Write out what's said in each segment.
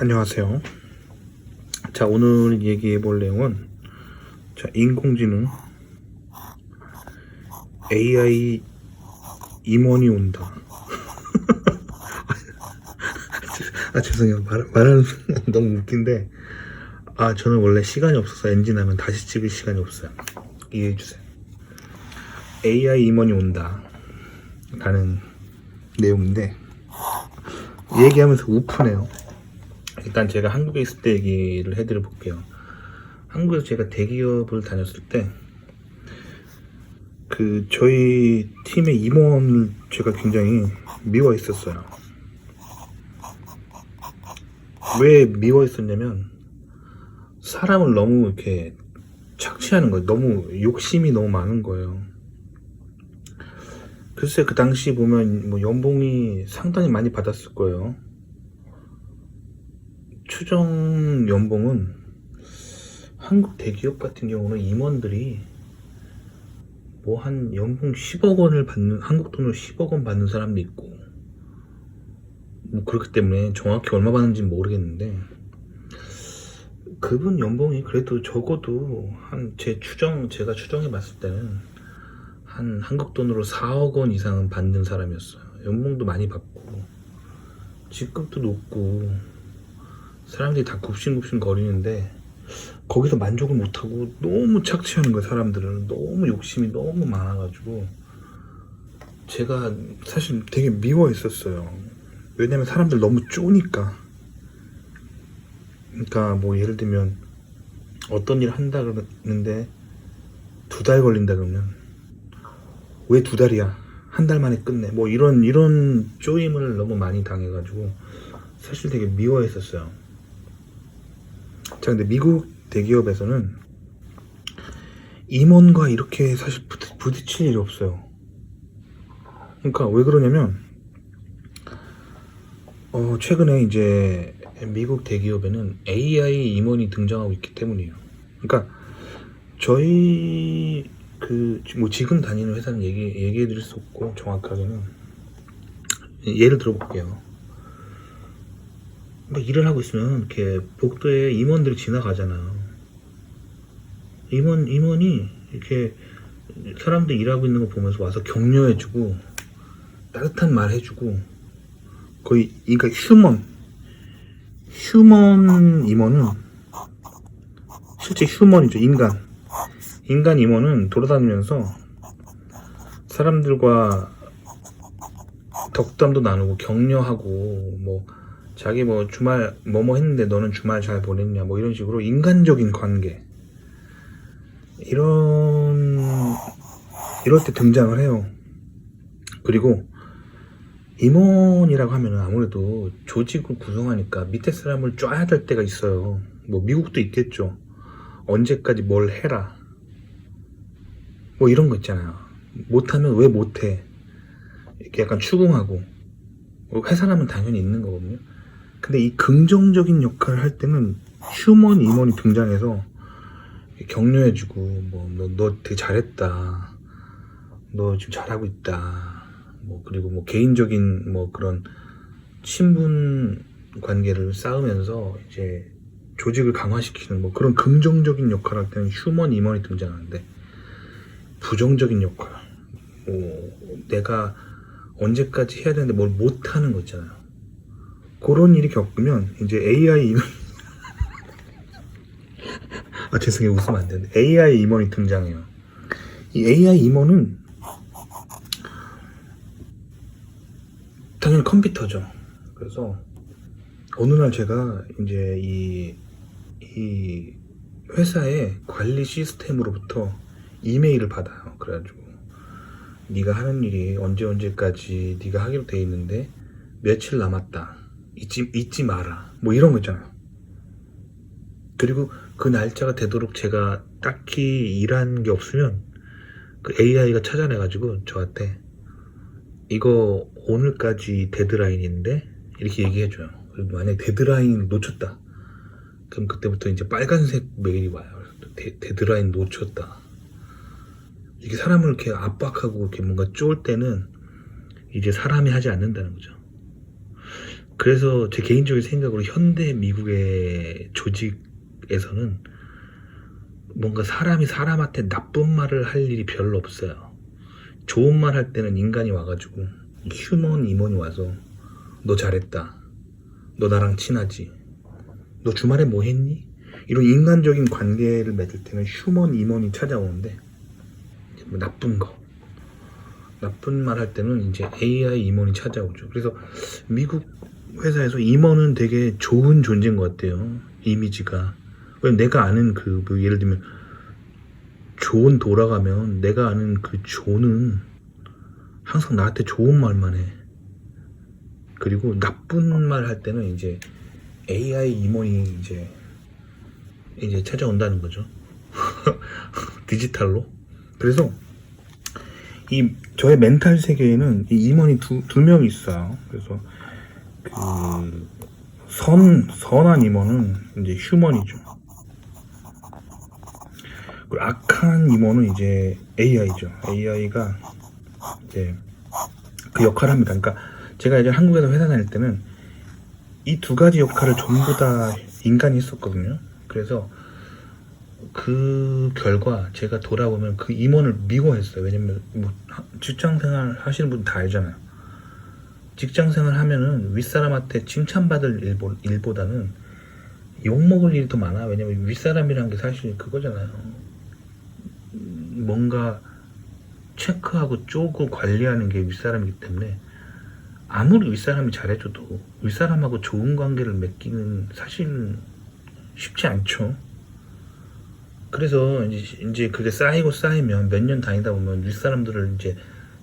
안녕하세요. 자, 오늘 얘기해 볼 내용은 자, 인공지능 AI 임원이 온다. 아, 죄송해요. 말, 말하는 너무 웃긴데 아, 저는 원래 시간이 없어서 엔진하면 다시 찍을 시간이 없어요. 이해해 주세요. AI 임원이 온다. 라는 내용인데 얘기하면서 우프네요. 일단 제가 한국에 있을 때 얘기를 해드려 볼게요. 한국에서 제가 대기업을 다녔을 때, 그, 저희 팀의 임원을 제가 굉장히 미워했었어요. 왜 미워했었냐면, 사람을 너무 이렇게 착취하는 거예요. 너무 욕심이 너무 많은 거예요. 글쎄, 그 당시 보면, 뭐, 연봉이 상당히 많이 받았을 거예요. 추정 연봉은 한국 대기업 같은 경우는 임원들이 뭐 한 연봉 10억 원을 받는 한국 돈으로 10억 원 받는 사람도 있고 뭐 그렇기 때문에 정확히 얼마 받는지 모르겠는데 그분 연봉이 그래도 적어도 한 제 추정 제가 추정해 봤을 때는 한 한국 돈으로 4억 원 이상은 받는 사람이었어요. 연봉도 많이 받고 직급도 높고 사람들이 다 굽신굽신 거리는데 거기서 만족을 못하고 너무 착취하는 거예요 사람들은. 너무 욕심이 너무 많아가지고. 제가 사실 되게 미워했었어요. 왜냐면 사람들 너무 쪼니까. 그러니까 뭐 예를 들면 어떤 일 한다 그러는데 두 달 걸린다 그러면 왜 두 달이야? 한 달 만에 끝내. 뭐 이런 이런 쪼임을 너무 많이 당해가지고 사실 되게 미워했었어요 자, 근데 미국 대기업에서는 임원과 이렇게 사실 부딪- 부딪힐 일이 없어요. 그러니까 왜 그러냐면, 어, 최근에 이제 미국 대기업에는 AI 임원이 등장하고 있기 때문이에요. 그러니까 저희 그 뭐 지금 다니는 회사는 얘기 얘기해 드릴 수 없고 정확하게는 예를 들어 볼게요. 막 일을 하고 있으면 이렇게 복도에 임원들이 지나가잖아요. 임원 임원이 이렇게 사람들 일하고 있는 거 보면서 와서 격려해주고 따뜻한 말 해주고 거의 그러니까 휴먼 휴먼 임원은 실제 휴먼이죠 인간 인간 임원은 돌아다니면서 사람들과 덕담도 나누고 격려하고 뭐 자기 뭐 주말 뭐뭐 했는데 너는 주말 잘 보냈냐 뭐 이런 식으로 인간적인 관계 이런 이럴 때 등장을 해요. 그리고 임원이라고 하면은 아무래도 조직을 구성하니까 밑에 사람을 쫙야 될 때가 있어요. 뭐 미국도 있겠죠. 언제까지 뭘 해라. 뭐 이런 거 있잖아요. 못하면 왜 못해. 이렇게 약간 추궁하고. 뭐 회사라면 당연히 있는 거거든요. 근데 이 긍정적인 역할을 할 때는 휴먼 임원이 등장해서 격려해주고 뭐너 너 되게 잘했다. 너 지금 잘하고 있다. 뭐 그리고 뭐 개인적인 뭐 그런 친분 관계를 쌓으면서 이제 조직을 강화시키는 뭐 그런 긍정적인 역할을 할 때는 휴먼 임원이 등장하는데 부정적인 역할. 뭐 내가 언제까지 해야 되는데 뭘 못하는 거 있잖아요 그런 일이 겪으면 이제 AI 임원 아 죄송해요. 웃으면 안 되는데. AI 임원이 등장해요. 이 AI 임원은 당연히 컴퓨터죠. 그래서 어느 날 제가 이제 이, 이 회사의 관리 시스템으로부터 이메일을 받아요. 그래가지고 네가 하는 일이 언제 언제까지 네가 하기로 돼 있는데 며칠 남았다 잊지, 잊지 마라 뭐 이런 거 있잖아요 그리고 그 날짜가 되도록 제가 딱히 일한 게 없으면 그 AI가 찾아내가지고 저한테 이거 오늘까지 데드라인인데 이렇게 얘기해줘요. 만약에 데드라인 놓쳤다. 그럼 그때부터 이제 빨간색 메일이 와요. 데, 데드라인 놓쳤다. 이게 사람을 이렇게 압박하고 이렇게 뭔가 쪼을 때는 이제 사람이 하지 않는다는 거죠. 그래서 제 개인적인 생각으로 현대 미국의 조직에서는 뭔가 사람이 사람한테 나쁜 말을 할 일이 별로 없어요. 좋은 말 할 때는 인간이 와가지고 휴먼 임원이 와서 너 잘했다. 너 나랑 친하지. 너 주말에 뭐 했니? 이런 인간적인 관계를 맺을 때는 휴먼 임원이 찾아오는데 뭐 나쁜 거 나쁜 말 할 때는 이제 AI 임원이 찾아오죠. 그래서 미국 회사에서 임원은 되게 좋은 존재인 것 같아요. 이미지가. 왜 내가 아는 그, 뭐 예를 들면, 존 돌아가면 내가 아는 그 존은 항상 나한테 좋은 말만 해. 그리고 나쁜 말 할 때는 이제 AI 임원이 이제, 이제 찾아온다는 거죠. 디지털로. 그래서 이 저의 멘탈 세계에는 이 임원이 두, 두명 있어요. 그래서 그 선, 선한 임원은 이제 휴먼이죠. 그리고 악한 임원은 이제 AI죠. AI가 이제 그 역할을 합니다. 그러니까 제가 이제 한국에서 회사 다닐 때는 이 두 가지 역할을 전부 다 인간이 했었거든요. 그래서 그 결과 제가 돌아보면 그 임원을 미워했어요. 왜냐면 뭐 하- 직장 생활 하시는 분 다 알잖아요. 직장 생활 하면은 윗사람한테 칭찬받을 일보, 일보다는 욕먹을 일이 더 많아. 왜냐면 윗사람이란 게 사실 그거잖아요. 음, 뭔가 체크하고 쪼고 관리하는 게 윗사람이기 때문에 아무리 윗사람이 잘해줘도 윗사람하고 좋은 관계를 맺기는 사실 쉽지 않죠. 그래서 이제, 이제 그게 쌓이고 쌓이면 몇 년 다니다 보면 윗사람들을 이제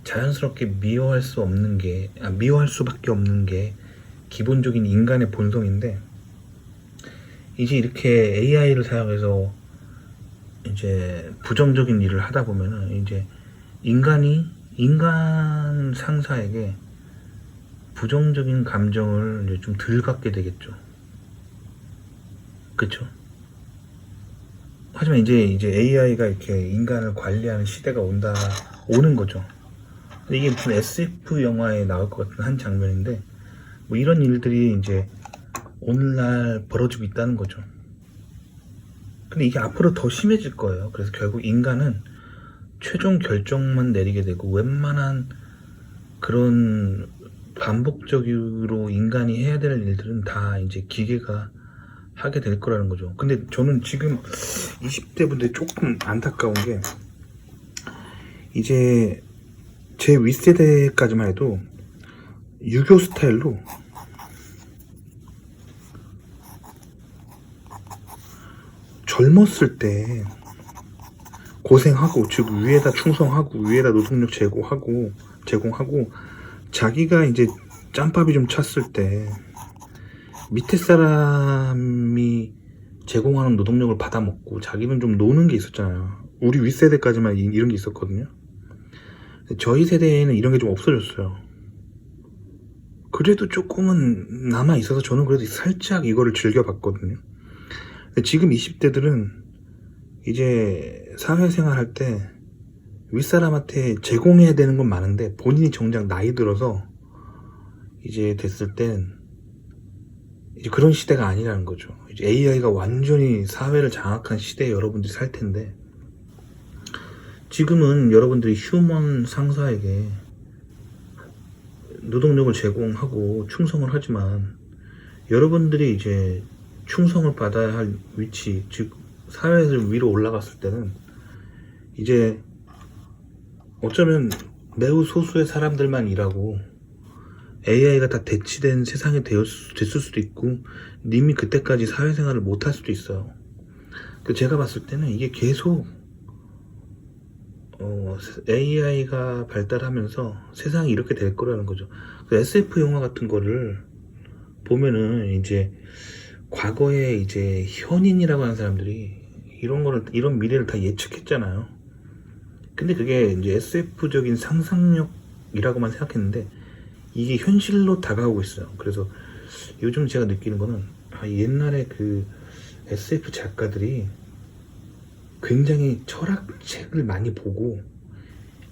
자연스럽게 미워할 수 없는 게, 아, 미워할 수밖에 없는 게 기본적인 인간의 본성인데, 이제 이렇게 AI를 사용해서 이제 부정적인 일을 하다 보면은 이제 인간이, 인간 상사에게 부정적인 감정을 좀 덜 갖게 되겠죠. 그쵸? 하지만 이제 이제 AI가 이렇게 인간을 관리하는 시대가 온다 오는 거죠. 이게 무슨 SF 영화에 나올 것 같은 한 장면인데 뭐 이런 일들이 이제 오늘날 벌어지고 있다는 거죠. 근데 이게 앞으로 더 심해질 거예요. 그래서 결국 인간은 최종 결정만 내리게 되고 웬만한 그런 반복적으로 인간이 해야 될 일들은 다 이제 기계가 하게 될 거라는 거죠. 근데 저는 지금 20대 분들 조금 안타까운 게 이제 제 윗세대까지만 해도 유교 스타일로 젊었을 때 고생하고 즉 위에다 충성하고 위에다 노동력 제공하고 제공하고 자기가 이제 짬밥이 좀 찼을 때 밑에 사람이 제공하는 노동력을 받아먹고 자기는 좀 노는 게 있었잖아요. 우리 윗세대까지만 이- 이런 게 있었거든요. 저희 세대에는 이런 게 좀 없어졌어요. 그래도 조금은 남아 있어서 저는 그래도 살짝 이거를 즐겨봤거든요. 근데 지금 20대들은 이제 사회생활 할 때 윗사람한테 제공해야 되는 건 많은데 본인이 정작 나이 들어서 이제 됐을 땐 이제 그런 시대가 아니라는 거죠. 이제 AI가 완전히 사회를 장악한 시대에 여러분들이 살 텐데 지금은 여러분들이 휴먼 상사에게 노동력을 제공하고 충성을 하지만 여러분들이 이제 충성을 받아야 할 위치, 즉 사회에서 위로 올라갔을 때는 이제 어쩌면 매우 소수의 사람들만 일하고 AI가 다 대치된 세상이 되었, 됐을 수도 있고 님이 그때까지 사회생활을 못할 수도 있어요. 그 제가 봤을 때는 이게 계속 어, AI가 발달하면서 세상이 이렇게 될 거라는 거죠. 그 SF 영화 같은 거를 보면은 이제 과거에 이제 현인이라고 하는 사람들이 이런 거를 이런 미래를 다 예측했잖아요. 근데 그게 이제 SF적인 상상력이라고만 생각했는데 이게 현실로 다가오고 있어요. 그래서 요즘 제가 느끼는 거는 아, 옛날에 그 SF 작가들이 굉장히 철학책을 많이 보고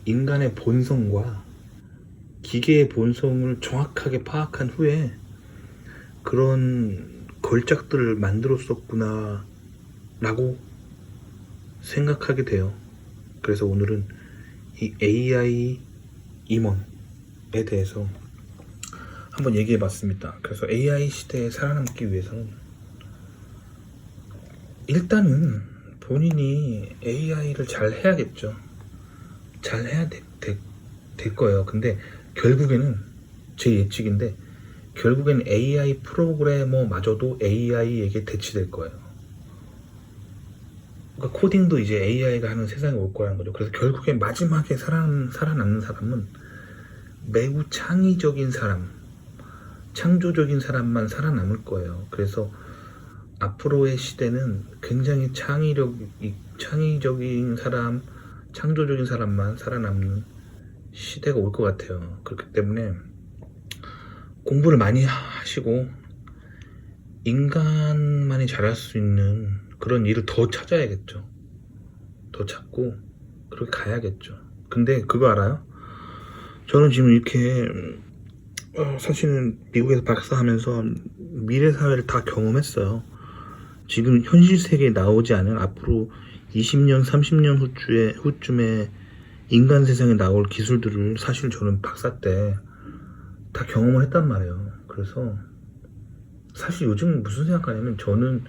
인간의 본성과 기계의 본성을 정확하게 파악한 후에 그런 걸작들을 만들었었구나 라고 생각하게 돼요. 그래서 오늘은 이 AI 임원에 대해서 한번 얘기해 봤습니다. 그래서 AI 시대에 살아남기 위해서는 일단은 본인이 AI를 잘 해야겠죠. 잘 해야 돼, 돼- 될 거예요. 근데 결국에는 제 예측인데 결국엔 AI 프로그래머마저도 AI에게 대치될 거예요. 그러니까 코딩도 이제 AI가 하는 세상이 올 거라는 거죠. 그래서 결국에 마지막에 살아, 살아남는 사람은 매우 창의적인 사람, 창조적인 사람만 살아남을 거예요. 그래서 앞으로의 시대는 굉장히 창의력, 이- 창의적인 사람, 창조적인 사람만 살아남는 시대가 올 것 같아요. 그렇기 때문에 공부를 많이 하시고 인간만이 잘할 수 있는 그런 일을 더 찾아야겠죠. 더 찾고 그렇게 가야겠죠. 근데 그거 알아요? 저는 지금 이렇게 어, 사실은 미국에서 박사하면서 미래 사회를 다 경험했어요. 지금 현실 세계에 나오지 않은 앞으로 20년, 30년 후쯤에, 후쯤에 인간 세상에 나올 기술들을 사실 저는 박사 때 다 경험을 했단 말이에요. 그래서 사실 요즘 무슨 생각하냐면 저는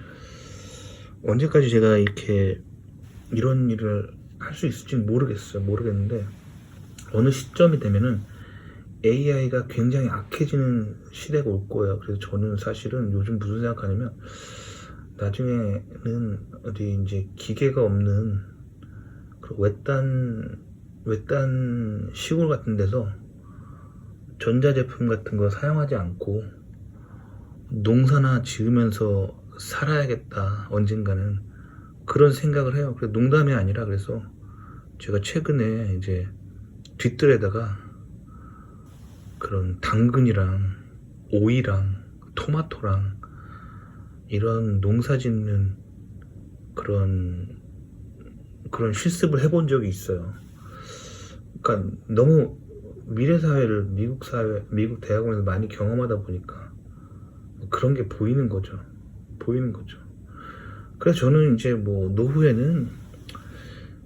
언제까지 제가 이렇게 이런 일을 할 수 있을지는 모르겠어요. 모르겠는데 어느 시점이 되면은 AI가 굉장히 악해지는 시대가 올 거예요. 그래서 저는 사실은 요즘 무슨 생각하냐면 나중에는 어디 이제 기계가 없는 그 외딴 외딴 시골 같은 데서 전자제품 같은 거 사용하지 않고 농사나 지으면서 살아야겠다 언젠가는 그런 생각을 해요. 그래서 농담이 아니라 그래서 제가 최근에 이제 뒷뜰에다가 그런 당근이랑 오이랑 토마토랑 이런 농사 짓는 그런 그런 실습을 해본 적이 있어요. 그러니까 너무 미래 사회를 미국 사회, 미국 대학원에서 많이 경험하다 보니까 그런 게 보이는 거죠. 보이는 거죠. 그래서 저는 이제 뭐 노후에는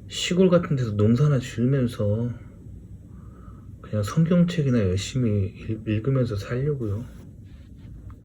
시골 같은 데서 농사나 지으면서 그냥 성경책이나 열심히 읽- 읽으면서 살려고요.